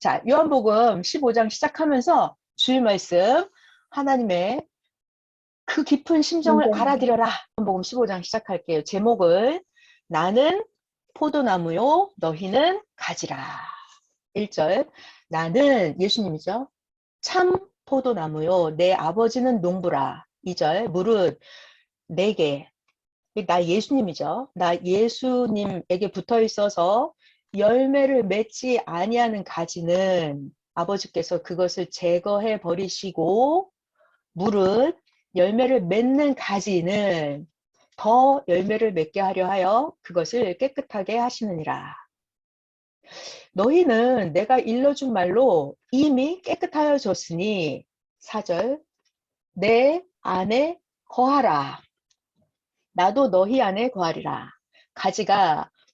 자, 요한복음 15장 시작하면서 주일 말씀 하나님의 그 깊은 심정을 네. 알아들여라. 요한복음 15장 시작할게요. 제목을 나는 포도나무요 너희는 가지라. 1절 나는 예수님이죠. 참 포도나무요 내 아버지는 농부라. 2절 무릇 내게 나 예수님이죠. 나 예수님에게 붙어 있어서 열매를 맺지 아니하는 가지는 아버지께서 그것을 제거해 버리시고 무릇 열매를 맺는 가지는 더 열매를 맺게 하려 하여 그것을 깨끗하게 하시느니라. 너희는 내가 일러준 말로 이미 깨끗하여 졌으니 4절 내 안에 거하라. 나도 너희 안에 거하리라. 가지가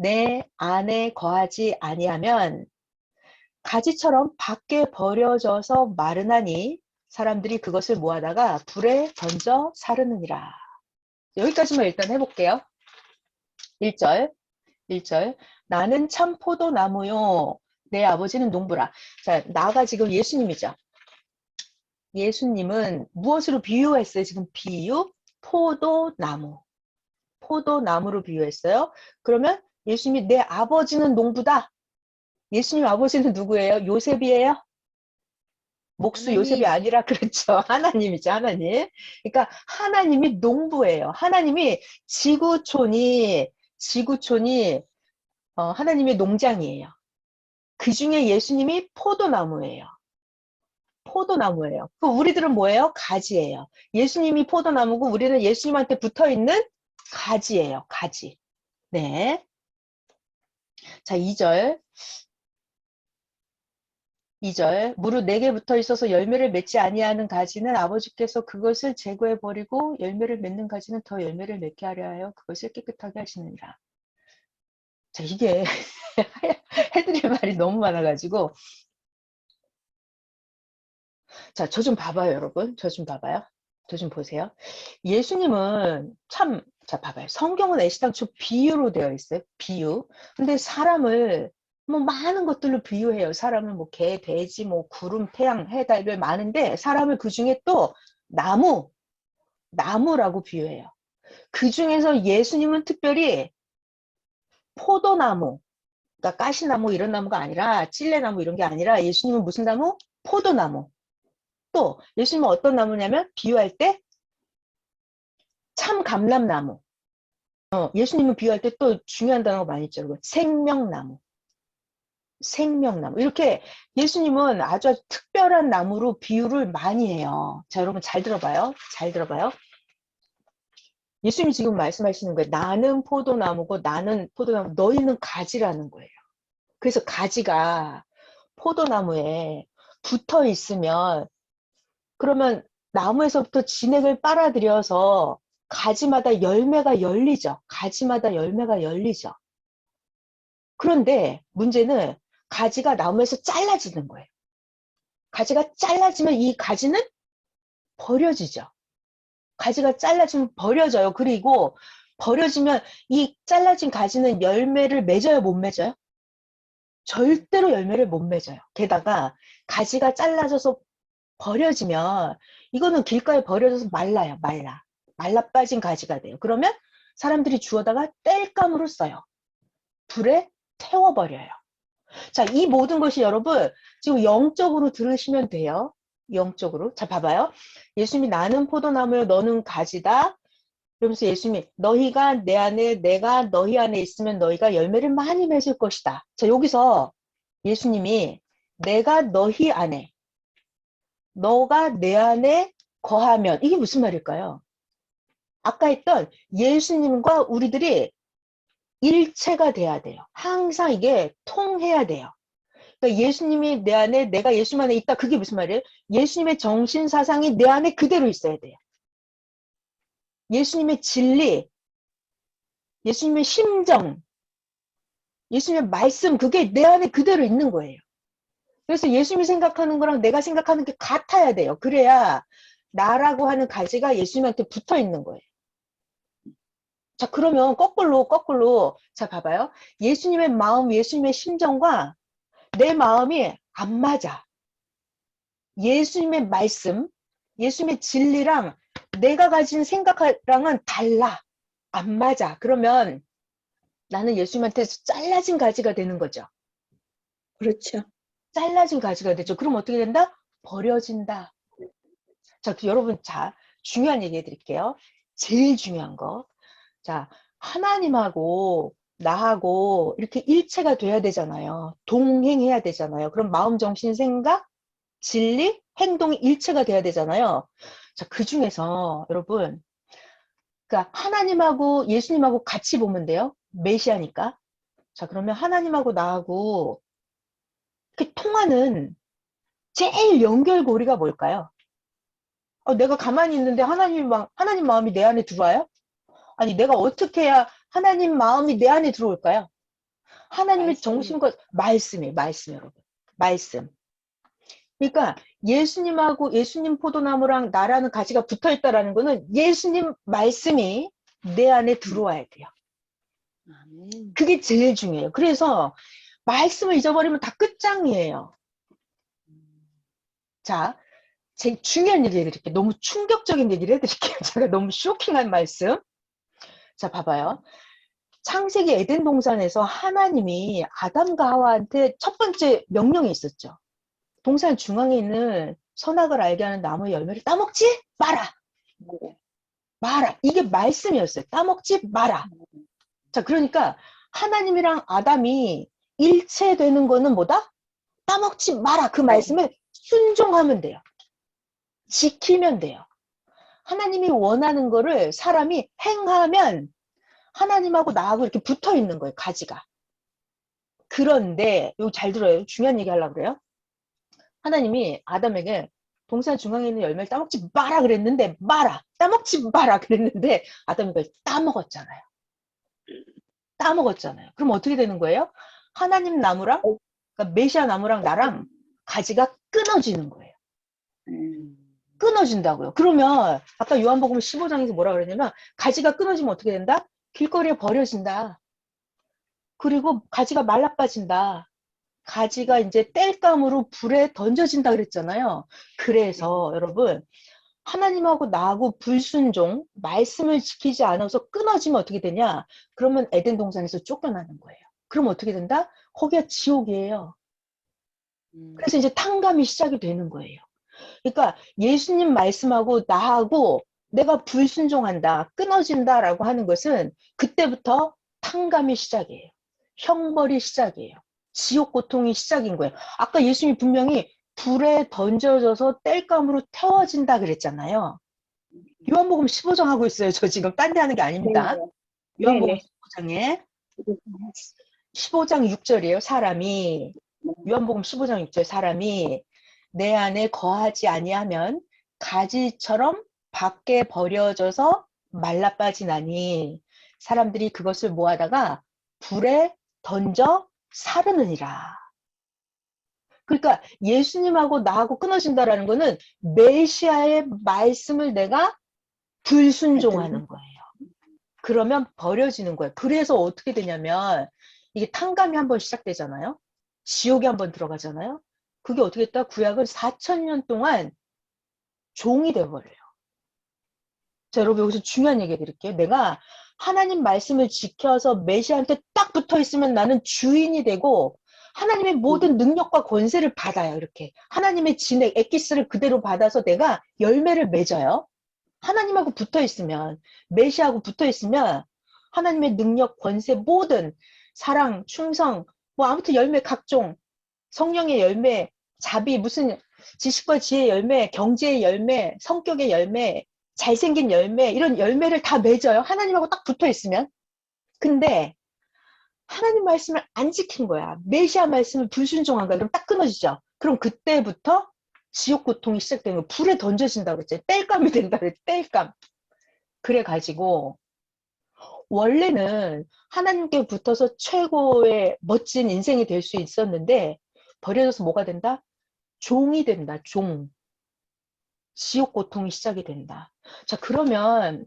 내 안에 거하지 아니하면 가지처럼 밖에 버려져서 마르나니 사람들이 그것을 모아다가 불에 던져 사르느니라. 여기까지만 일단 해볼게요. 1절, 1절. 나는 참 포도나무요. 내 아버지는 농부라. 자, 나가 지금 예수님이죠. 예수님은 무엇으로 비유했어요? 지금 비유? 포도나무. 포도나무로 비유했어요. 그러면 예수님이 내 아버지는 농부다. 예수님 아버지는 누구예요? 요셉이에요? 목수. 요셉이 아니라 그렇죠. 하나님이죠. 하나님. 그러니까 하나님이 농부예요. 하나님이 지구촌이 지구촌이 어, 하나님의 농장이에요. 그 중에 예수님이 포도나무예요. 포도나무예요. 그 우리들은 뭐예요? 가지예요. 예수님이 포도나무고 우리는 예수님한테 붙어 있는 가지예요. 가지. 네. 자, 2절. 2절. 무릇 내게 붙어 있어서 열매를 맺지 아니하는 가지는 아버지께서 그것을 제거해 버리고 열매를 맺는 가지는 더 열매를 맺게 하려 하여 그것을 깨끗하게 하시느니라. 자, 이게 해드릴 말이 너무 많아가지고 자, 저 좀 봐봐요, 여러분. 저 좀 봐봐요. 저 좀 보세요. 예수님은 참, 자, 봐봐요. 성경은 애시당초 비유로 되어 있어요. 비유. 근데 사람을 뭐 많은 것들로 비유해요. 사람은 뭐 개, 돼지, 뭐 구름, 태양, 해, 달, 별 많은데 사람을 그 중에 또 나무, 나무라고 비유해요. 그 중에서 예수님은 특별히 포도나무, 그러니까 가시나무 이런 나무가 아니라 찔레나무 이런 게 아니라 예수님은 무슨 나무? 포도나무. 또 예수님은 어떤 나무냐면 비유할 때 참 감람나무. 어, 예수님은 비유할 때 또 중요한 단어가 많이 있죠. 그거 생명나무. 생명나무. 이렇게 예수님은 아주, 아주 특별한 나무로 비유를 많이 해요. 자, 여러분 잘 들어봐요. 잘 들어봐요. 예수님이 지금 말씀하시는 거예요. 나는 포도나무고 나는 포도나무, 너희는 가지라는 거예요. 그래서 가지가 포도나무에 붙어 있으면 그러면 나무에서부터 진액을 빨아들여서 가지마다 열매가 열리죠. 가지마다 열매가 열리죠. 그런데 문제는 가지가 나무에서 잘라지는 거예요. 가지가 잘라지면 이 가지는 버려지죠. 가지가 잘라지면 버려져요. 그리고 버려지면 이 잘라진 가지는 열매를 맺어요, 못 맺어요? 절대로 열매를 못 맺어요. 게다가 가지가 잘라져서 버려지면 이거는 길가에 버려져서 말라요, 말라. 말라 빠진 가지가 돼요. 그러면 사람들이 주워다가 땔감으로 써요. 불에 태워버려요. 자, 이 모든 것이 여러분 지금 영적으로 들으시면 돼요. 영적으로. 자, 봐봐요. 예수님이 나는 포도나무요, 너는 가지다. 그러면서 예수님이 너희가 내 안에, 내가 너희 안에 있으면 너희가 열매를 많이 맺을 것이다. 자, 여기서 예수님이 내가 너희 안에, 너가 내 안에 거하면 이게 무슨 말일까요? 아까 했던 예수님과 우리들이 일체가 돼야 돼요. 항상 이게 통해야 돼요. 그러니까 예수님이 내 안에 내가 예수님 안에 있다. 그게 무슨 말이에요? 예수님의 정신 사상이 내 안에 그대로 있어야 돼요. 예수님의 진리, 예수님의 심정, 예수님의 말씀 그게 내 안에 그대로 있는 거예요. 그래서 예수님이 생각하는 거랑 내가 생각하는 게 같아야 돼요. 그래야 나라고 하는 가지가 예수님한테 붙어 있는 거예요. 자, 그러면 거꾸로, 거꾸로. 자, 봐봐요. 예수님의 마음, 예수님의 심정과 내 마음이 안 맞아. 예수님의 말씀, 예수님의 진리랑 내가 가진 생각랑은 달라. 안 맞아. 그러면 나는 예수님한테 잘라진 가지가 되는 거죠. 그렇죠. 잘라진 가지가 되죠. 그럼 어떻게 된다? 버려진다. 자, 그 여러분, 자, 중요한 얘기 해드릴게요. 제일 중요한 거. 자, 하나님하고 나하고 이렇게 일체가 돼야 되잖아요. 동행해야 되잖아요. 그럼 마음, 정신, 생각, 진리, 행동이 일체가 돼야 되잖아요. 자, 그 중에서 여러분, 그러니까 하나님하고 예수님하고 같이 보면 돼요. 메시아니까. 자, 그러면 하나님하고 나하고 이렇게 통하는 제일 연결고리가 뭘까요? 어, 내가 가만히 있는데 하나님 마, 하나님 마음이 내 안에 들어와요? 아니, 내가 어떻게 해야 하나님 마음이 내 안에 들어올까요? 하나님의 말씀. 정신과 말씀이에요, 말씀 여러분. 말씀. 그러니까 예수님하고 예수님 포도나무랑 나라는 가지가 붙어 있다라는 거는 예수님 말씀이 내 안에 들어와야 돼요. 그게 제일 중요해요. 그래서 말씀을 잊어버리면 다 끝장이에요. 자, 제 중요한 얘기 해드릴게요. 너무 충격적인 얘기를 해드릴게요. 제가 너무 쇼킹한 말씀. 자, 봐봐요. 창세기 에덴 동산에서 하나님이 아담과 하와한테 첫 번째 명령이 있었죠. 동산 중앙에 있는 선악을 알게 하는 나무의 열매를 따먹지 마라. 네. 마라. 이게 말씀이었어요. 따먹지 마라. 자, 그러니까 하나님이랑 아담이 일체되는 거는 뭐다? 따먹지 마라. 그 말씀을 순종하면 돼요. 지키면 돼요. 하나님이 원하는 거를 사람이 행하면 하나님하고 나하고 이렇게 붙어 있는 거예요, 가지가. 그런데, 이거 잘 들어요. 중요한 얘기 하려고 그래요. 하나님이 아담에게 동산 중앙에 있는 열매를 따먹지 마라 그랬는데, 마라! 따먹지 마라 그랬는데, 아담이 그걸 따먹었잖아요. 따먹었잖아요. 그럼 어떻게 되는 거예요? 하나님 나무랑, 그러니까 메시아 나무랑 나랑 가지가 끊어지는 거예요. 음. 끊어진다고요. 그러면 아까 요한복음 15장에서 뭐라 그랬냐면 가지가 끊어지면 어떻게 된다? 길거리에 버려진다. 그리고 가지가 말라 빠진다. 가지가 이제 땔감으로 불에 던져진다 그랬잖아요. 그래서 여러분 하나님하고 나하고 불순종, 말씀을 지키지 않아서 끊어지면 어떻게 되냐? 그러면 에덴 동산에서 쫓겨나는 거예요. 그럼 어떻게 된다? 거기가 지옥이에요. 음. 그래서 이제 탕감이 시작이 되는 거예요. 그러니까 예수님 말씀하고 나하고 내가 불순종한다, 끊어진다라고 하는 것은 그때부터 탕감이 시작이에요. 형벌이 시작이에요. 지옥 고통이 시작인 거예요. 아까 예수님이 분명히 불에 던져져서 땔감으로 태워진다 그랬잖아요. 요한복음 15장 하고 있어요. 저 지금 딴 데 하는 게 아닙니다. 네. 요한복음 네네. 15장에 네. 15장 6절이에요. 사람이 요한복음 15장 6절 사람이 내 안에 거하지 아니하면 가지처럼 밖에 버려져서 말라 빠지나니 사람들이 그것을 모아다가 불에 던져 사르느니라. 그러니까 예수님하고 나하고 끊어진다라는 거는 메시아의 말씀을 내가 불순종하는 거예요. 그러면 버려지는 거예요. 그래서 어떻게 되냐면 이게 탕감이 한 번 시작되잖아요. 지옥에 한 번 들어가잖아요. 그게 어떻게 됐다? 구약은 4천년 동안 종이 돼버려요. 자, 여러분 여기서 중요한 얘기 해드릴게요. 내가 하나님 말씀을 지켜서 메시아한테 딱 붙어 있으면 나는 주인이 되고 하나님의 모든 능력과 권세를 받아요. 이렇게 하나님의 진액, 엑기스를 그대로 받아서 내가 열매를 맺어요. 하나님하고 붙어 있으면 메시아하고 붙어 있으면 하나님의 능력, 권세 모든 사랑, 충성, 뭐 아무튼 열매 각종 성령의 열매, 자비, 무슨 지식과 지혜의 열매, 경제의 열매, 성격의 열매, 잘생긴 열매, 이런 열매를 다 맺어요. 하나님하고 딱 붙어 있으면. 근데 하나님 말씀을 안 지킨 거야. 메시아 말씀을 불순종한 거야. 그럼 딱 끊어지죠. 그럼 그때부터 지옥 고통이 시작되는 거야. 불에 던져진다고 그랬지. 땔감이 된다 그랬지. 땔감. 그래 가지고 원래는 하나님께 붙어서 최고의 멋진 인생이 될 수 있었는데 버려져서 뭐가 된다? 종이 된다. 종. 지옥 고통이 시작이 된다. 자, 그러면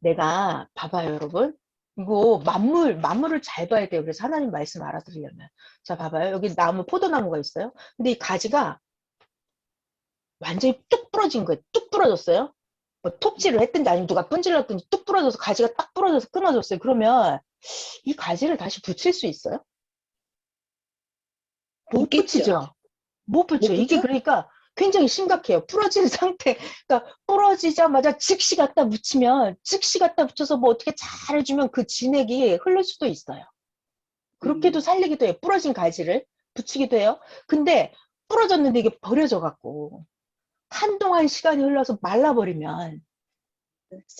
내가 봐봐요, 여러분. 이거 만물, 만물을 잘 봐야 돼요. 그래서 하나님 말씀 알아들으려면. 자, 봐봐요. 여기 나무, 포도나무가 있어요. 근데 이 가지가 완전히 뚝 부러진 거예요. 뚝 부러졌어요. 뭐 톱질을 했든지 아니면 누가 분질렀든지 뚝 부러져서 가지가 딱 부러져서 끊어졌어요. 그러면 이 가지를 다시 붙일 수 있어요? 못. 붙이죠. 못 붙여요. 못 이게? 그러니까 굉장히 심각해요. 부러진 상태. 그러니까 부러지자마자 즉시 갖다 붙이면 즉시 갖다 붙여서 뭐 어떻게 잘 해주면 그 진액이 흐를 수도 있어요. 그렇게도 음. 살리기도 해요. 부러진 가지를 붙이기도 해요. 근데 부러졌는데 이게 버려져 갖고 한동안 시간이 흘러서 말라버리면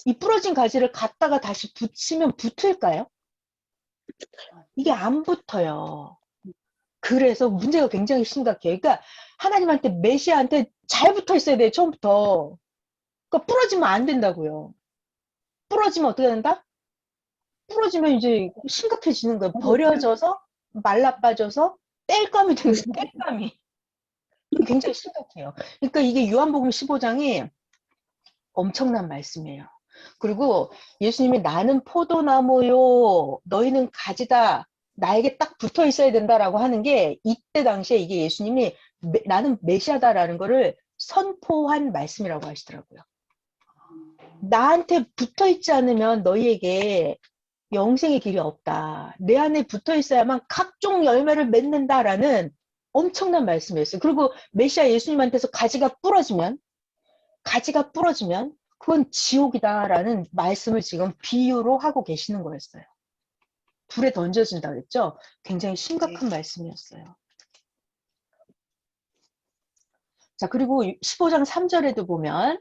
이 부러진 가지를 갖다가 다시 붙이면 붙을까요? 이게 안 붙어요. 그래서 문제가 굉장히 심각해요. 그러니까 하나님한테 메시아한테 잘 붙어 있어야 돼요. 처음부터. 그러니까 부러지면 안 된다고요. 부러지면 어떻게 된다? 부러지면 이제 심각해지는 거예요. 버려져서 말라 빠져서 땔감이 되는 거예요. 땔감이. 굉장히 심각해요. 그러니까 이게 요한복음 15장이 엄청난 말씀이에요. 그리고 예수님이 나는 포도나무요, 너희는 가지다. 나에게 딱 붙어 있어야 된다라고 하는 게 이때 당시에 이게 예수님이 메- 나는 메시아다라는 거를 선포한 말씀이라고 하시더라고요. 나한테 붙어 있지 않으면 너희에게 영생의 길이 없다. 내 안에 붙어 있어야만 각종 열매를 맺는다라는 엄청난 말씀이었어요. 그리고 메시아 예수님한테서 가지가 부러지면 가지가 부러지면 그건 지옥이다라는 말씀을 지금 비유로 하고 계시는 거였어요. 불에 던져진다 그랬죠? 굉장히 심각한 말씀이었어요. 자, 그리고 15장 3절에도 보면